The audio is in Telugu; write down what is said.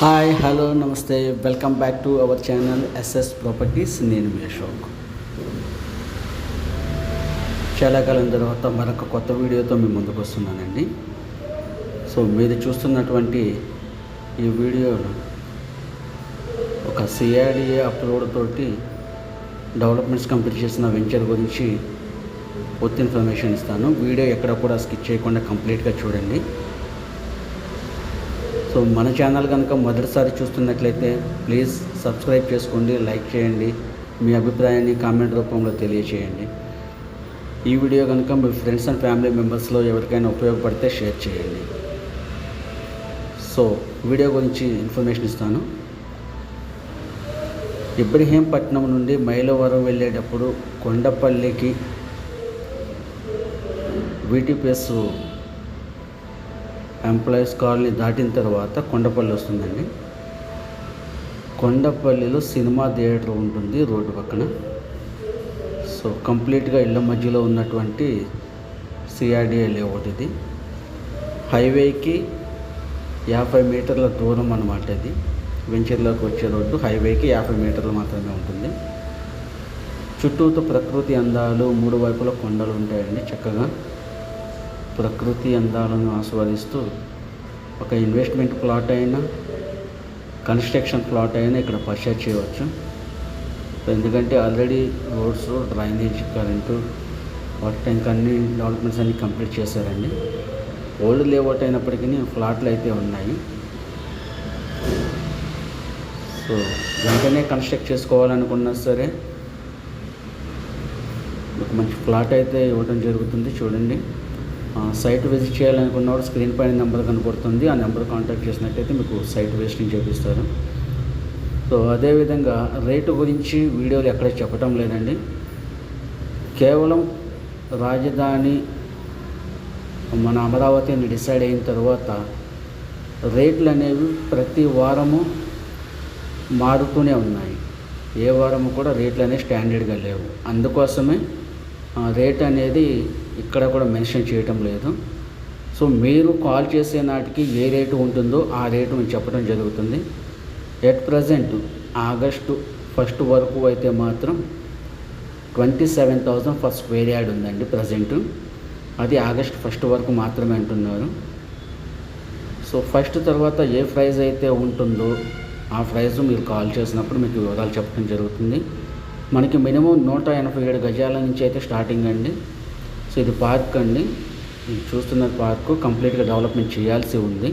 హాయ్ హలో నమస్తే. Welcome back to our channel SS properties నేను మీ అశోక్. చాలా కాలం తర్వాత మరొక కొత్త వీడియోతో మీ ముందుకు వస్తున్నానండి. సో మీరు చూస్తున్నటువంటి ఈ వీడియోలో ఒక సిఆర్డిఏ అప్లోడ్ తోటి డెవలప్మెంట్స్ కంప్లీట్ చేసిన వెంచర్ గురించి పూర్తి ఇన్ఫర్మేషన్ ఇస్తాను. వీడియో ఎక్కడ కూడా స్కిప్ చేయకుండా కంప్లీట్గా చూడండి. సో మన ఛానల్ కనుక మొదటిసారి చూస్తున్నట్లయితే ప్లీజ్ సబ్స్క్రైబ్ చేసుకోండి లైక్ చేయండి మీ అభిప్రాయాన్ని కామెంట్ రూపంలో తెలియచేయండి. ఈ వీడియో కనుక మీ ఫ్రెండ్స్ అండ్ ఫ్యామిలీ మెంబర్స్లో ఎవరికైనా ఉపయోగపడితే షేర్ చేయండి. సో వీడియో గురించి ఇన్ఫర్మేషన్ ఇస్తాను. ఇబ్రహీంపట్నం నుండి మైలవరం వెళ్ళేటప్పుడు కొండపల్లికి వీటీపీఎస్ ఎంప్లాయీస్ కాలనీ దాటిన తర్వాత కొండపల్లి వస్తుందండి. కొండపల్లిలో సినిమా థియేటర్ ఉంటుంది రోడ్డు పక్కన. సో కంప్లీట్గా ఇళ్ళ మధ్యలో ఉన్నటువంటి సిఆర్డిఏ లేఅవుట్ ఇది. హైవేకి యాభై మీటర్ల దూరం అన్నమాట ఇది. వెంచర్లోకి వచ్చే రోడ్డు హైవేకి యాభై మీటర్లు మాత్రమే ఉంటుంది. చుట్టూతో ప్రకృతి అందాలు మూడు వైపుల కొండలు ఉంటాయండి చక్కగా. ప్రకృతి అందాలను ఆస్వాదిస్తూ ఒక ఇన్వెస్ట్మెంట్ ప్లాట్ అయినా కన్స్ట్రక్షన్ ప్లాట్ అయినా ఇక్కడ పర్చేజ్ చేయవచ్చు. ఎందుకంటే already roads drainage current water tank అన్ని డెవలప్మెంట్స్ అన్ని కంప్లీట్ చేశారండి. ఓల్డ్ లేఅవుట్ అయినప్పటికీ ఫ్లాట్లు అయితే ఉన్నాయి. సో వెంటనే కన్స్ట్రక్ట్ చేసుకోవాలనుకున్నా సరే ఒక మంచి ఫ్లాట్ అయితే ఇవ్వడం జరుగుతుంది. చూడండి. సైట్ విజిట్ చేయాలనుకున్నవాడు స్క్రీన్ పైన నెంబర్ కనపడుతుంది. ఆ నెంబర్ కాంటాక్ట్ చేసినట్టయితే మీకు సైట్ విజిటింగ్ చేపిస్తారు. సో అదేవిధంగా రేటు గురించి వీడియోలు ఎక్కడ చెప్పటం లేదండి. కేవలం రాజధాని మన అమరావతి అని డిసైడ్ అయిన తర్వాత రేట్లు అనేవి ప్రతి వారము మారుతూనే ఉన్నాయి. ఏ వారము కూడా రేట్లు అనేవి స్టాండర్డ్గా లేవు. అందుకోసమే రేట్ అనేది ఇక్కడ కూడా మెన్షన్ చేయటం లేదు. సో మీరు కాల్ చేసే నాటికి ఏ రేటు ఉంటుందో ఆ రేటు మీకు చెప్పడం జరుగుతుంది. ఎట్ ప్రజెంట్ ఆగస్టు ఫస్ట్ వరకు అయితే మాత్రం twenty seven thousand first square yard ఉందండి ప్రజెంట్. అది ఆగస్ట్ ఫస్ట్ వరకు మాత్రమే అంటున్నారు. సో ఫస్ట్ తర్వాత ఏ ప్రైజ్ అయితే ఉంటుందో ఆ ప్రైజ్ మీరు కాల్ చేసినప్పుడు మీకు వివరాలు చెప్పడం జరుగుతుంది. మనకి మినిమం నూట ఎనభై ఏడు గజాల నుంచి అయితే స్టార్టింగ్ అండి. సో ఇది పార్క్ అండి. చూస్తున్న పార్కు కంప్లీట్గా డెవలప్మెంట్ చేయాల్సి ఉంది.